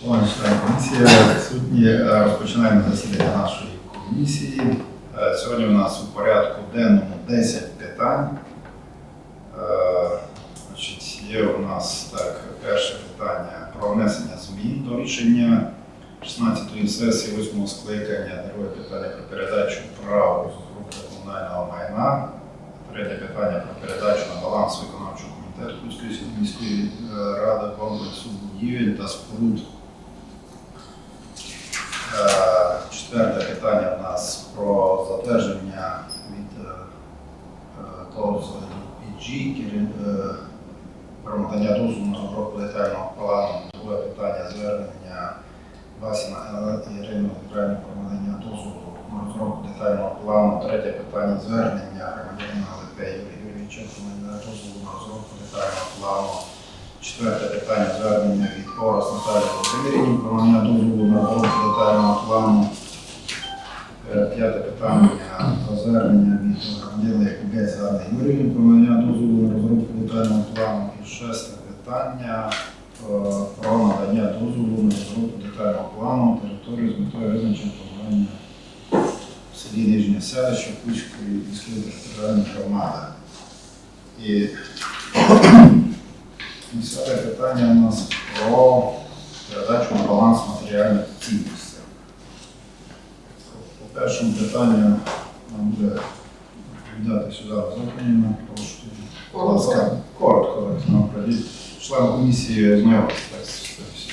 Шановні члени комісії, сьогодні е, розпочинаємо засідання нашої комісії. Е, Сьогодні у нас у порядку денному 10 питань. Е, Значить, є у нас так, перше питання про внесення змін до рішення 16-ї сесії 8 скликання, друге питання про передачу прав з комунального майна, третє питання про передачу на баланс виконавчого комітету Кузької міської ради комплексу будівель та споруд Е, Четверте питання в нас про затвердження від е, е, того з PG керів- е, про надання дозволу на розробку детального плану. Друге питання звернення Васіна Ірини Віталіївни про дозволу на розробку детального плану. Третє питання звернення громадянина Лепе Юрія Юрійовича про дозволу на розробку детального плану. Четверте питання звернення від Орос Наталії Володимирівні про надання дозволу на розробку детального плану. Е, П'яте питання про звернення від громадянина Якубець Ганни Юріївни про надання дозволу на розробку детального плану. І шесте питання е, про надання дозволу на розробку детального плану території з метою визначення планування в селі Нижнє селище Кучської міської територіальної громади. І Десяте питання у нас про передачу на баланс матеріальних цінностей. По першому питанню нам буде відповідати сюди Законіна. Прошу. Будь ласка, коротко, так, нам пройдіть. Член комісії знайомий з текстом. Е,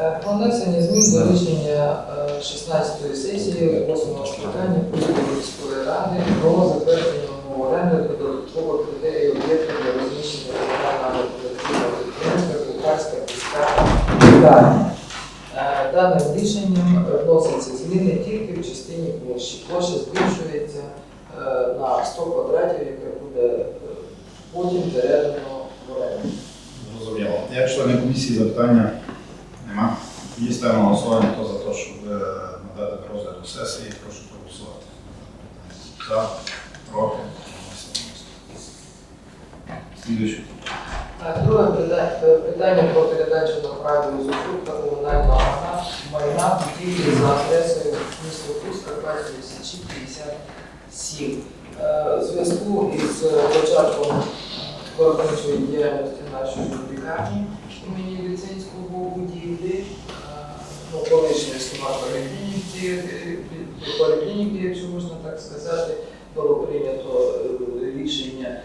Про внесення змін до рішення е, 16-ї сесії 8-го скликання міської ради про затвердження умов оренди та додаткових критерій об'єктів для розміщення комунального колективного підприємства Кухарська міська лікарня. Е, Даним рішенням вносяться зміни тільки в частині площі. Площа збільшується е, на 100 квадратів, яке буде е, потім передано в оренду. Зрозуміло. Як члени комісії запитання Є ставимо голосування, хто за те, щоб е, надати до розгляду сесії, прошу проголосувати. За, проти. Друге питання, е, про передачу праві usufruct та комунального майна- будівлі за адресою місто Курськ, Карпатської Січі, 57. Е, У зв'язку із е, початком виробничої діяльності нашої лікарні імені Ліцинського будівлі, колишньої стоматполіклініки, е, поліклініки, якщо можна так сказати, було прийнято е, рішення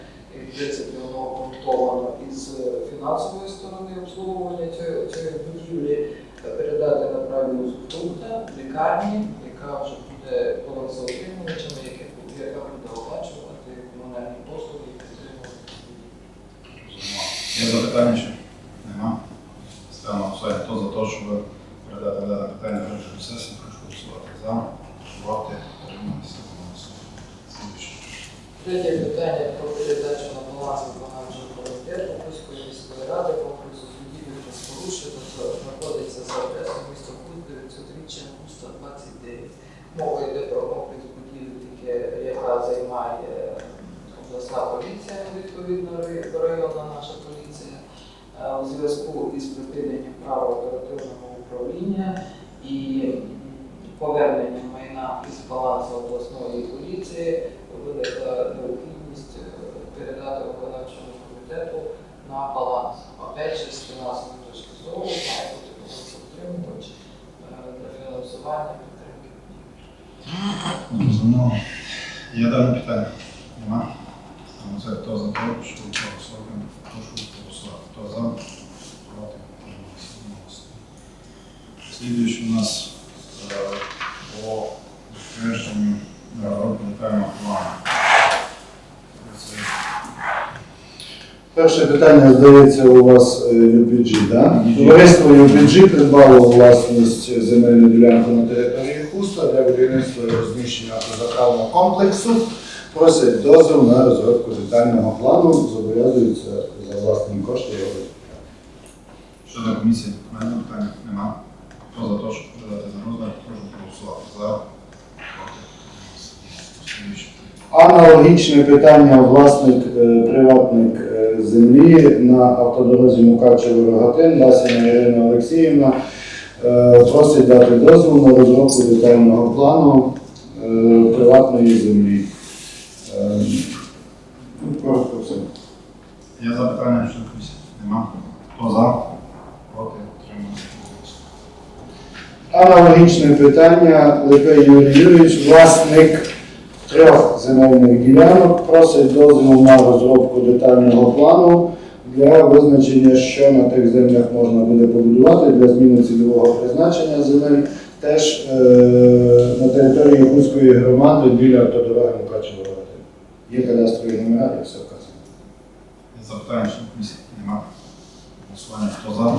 в принципі, воно обґрунтовано із фінансової сторони обслуговування цієї, будівлі, передати на праві узурпункта лікарні, яка вже буде балансоутримувачем, яка буде оплачувати комунальні послуги і підтримувати. Є запитання ще? Нема? Ставимо голосування, хто за те, щоб передати дане питання розгляду сесії, прошу голосувати. За, проти, утриматися. Слідуючий. Третє питання про передачу на баланс виконавчого комітету Кузької міської ради комплексу будівель та споруд, знаходиться за адресою місто Кузь, 900 річчя, 129. Мова йде про комплекс будівель, яка займає обласна поліція, відповідно рай- районна наша поліція, Е, у зв'язку із припиненням права оперативного управління і м, поверненням майна із балансу обласної поліції виникла необхідність е, передати виконавчому комітету на баланс. Опять же, з фінансової точки зору має бути балансоутримувач е, для фінансування підтримки будівель. Зрозуміло. Є дане питання? Нема? Це, хто за те, щоб проголосувати, прошу голосувати. Хто за, проти. Слідуючий у нас е, по розробки детального плану. Перше питання здається у вас е, UPG, да? UPG. Товариство UPG придбало власність земельну ділянку на території Хуста для будівництва і розміщення автозаправного комплексу. Просять дозвіл на розробку детального плану, зобов'язуються за власні кошти його виконати. Щодо комісії, мене питання нема. Хто за те, щоб передати на прошу проголосувати. За. Аналогічне питання власник, е, приватник е, е, землі на автодорозі Мукачево-Рогатин. Ласіна Ірина Олексіївна е, просить дати дозвіл на розробку детального плану е, приватної землі. Е, ну, Коротко все. Є запитання щодо комісії? Нема. Хто за? Проти? Утримався? Аналогічне питання. Липей Юрій Юрійович, власник трьох земельних ділянок, просить дозвіл на розробку детального плану для визначення, що на тих землях можна буде побудувати для зміни цільового призначення земель. Теж е, на території Якутської громади біля автодороги мукачево Є кадастрові номера і все вказано. Запитання щодо комісії? Нема. Голосування. Хто за?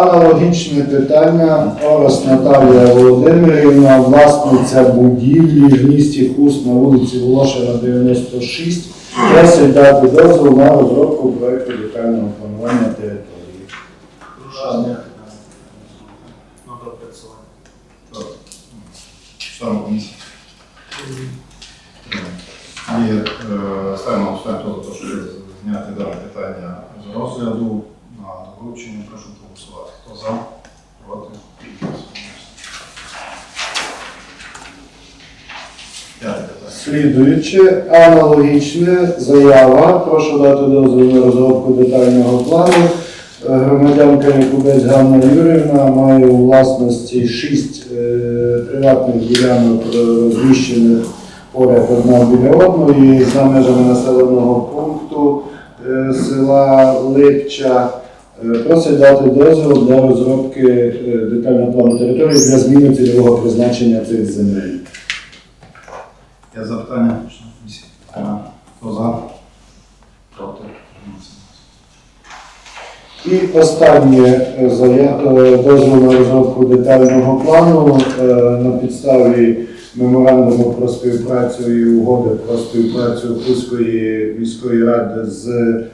Аналогічне питання. Орос Наталія Володимирівна, власниця будівлі в місті Хуст на вулиці Волошина 96, просить дати дозвіл на розробку проекту детального планування території. Рушання. Комісії. І е, ставимо на голосування, хто за те, щоб зняти дане питання з розгляду на доручення. Прошу проголосувати. Хто за? Проти? П'яте питання. Слідуючи, аналогічне заява. Прошу дати дозвіл на розробку детального плану. Е, Громадянка Якубець Ганна Юрівна має у власності шість е, приватних ділянок е, розміщених поряд одна біля одної за межами населеного пункту села Липча. Просить дати дозвіл для розробки детального плану території для зміни цільового призначення цих земель. Є запитання? Член комісії? Хто за? Проти? І останнє е, е, дозвіл на розробку детального плану е, на підставі меморандуму про співпрацю і угоди про співпрацю Хуської міської ради з е,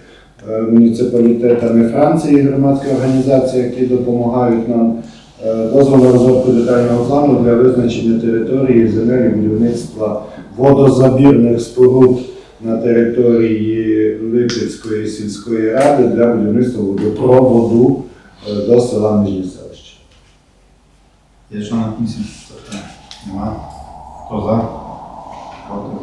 муніципалітетами Франції, громадські організації, які допомагають нам. е, Дозвіл на розробку детального плану для визначення території земель і будівництва водозабірних споруд на території Липецької сільської ради для будівництва водопроводу е, до села Нижнє селище. Є члени комісії? Запитання? Нема. Хто за? Проти?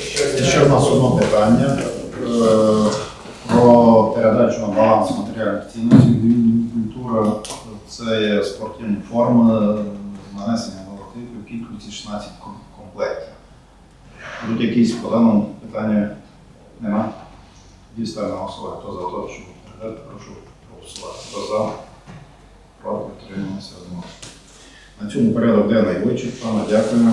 Ще- Ще в нас одне питання е, про передачу на баланс матеріальних цінностей. Це є спортивні форми з нанесенням логотипів в кількості 16 комплектів. Тут якісь по даному питанню? Нема? Дістане на. Хто за те, що прошу проголосувати. Хто за? Проти? Утримався? Одного. На цьому порядок денний вичерпано. Дякуємо.